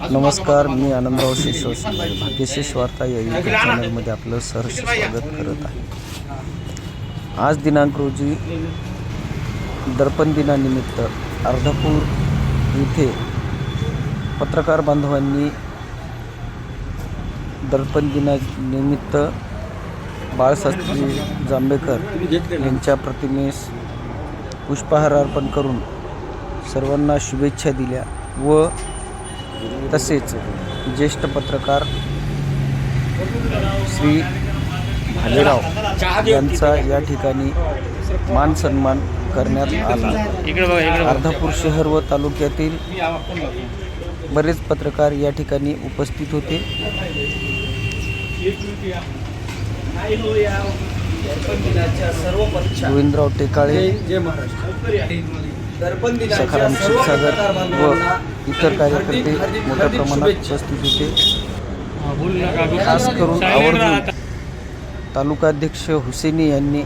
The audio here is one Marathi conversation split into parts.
नमस्कार मी आनंदराव शिशोस भाग्यशेष वार्ता या यूट्यूब चॅनलमध्ये आपलं सहर्ष स्वागत करत आहे. आज दिनांक रोजी दर्पण दिनानिमित्त अर्धापूर येथे पत्रकार बांधवांनी दर्पण दिनानिमित्त बाळशास्त्री जांभेकर यांच्या प्रतिमेस पुष्पहार अर्पण करून सर्वांना शुभेच्छा दिल्या व तसेच ज्येष्ठ पत्रकार श्री भालेराव यांचा या ठिकाणी मान सन्मान करण्यात आला. अर्धापूर शहर व तालुक्यातील बरेच पत्रकार या ठिकाणी उपस्थित होते. गोविंदराव टेकाळे सखाराम क्षीरसागर व इतर कार्यकर्ते मोठ्या प्रमाणात उपस्थित होते. खास करून आवर्जून तालुकाध्यक्ष हुसेनी यांनी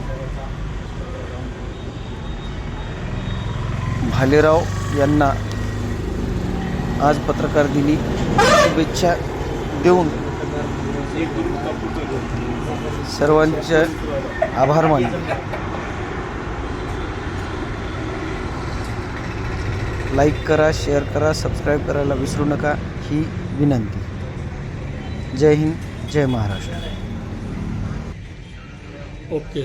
भालेराव यांना आज पत्रकार दिनी शुभेच्छा देऊन सर्वांचे आभार मानले लाईक करा शेअर करा सबस्क्राईब करायला विसरू नका. ही विनंती. जय हिंद जय महाराष्ट्र. ओके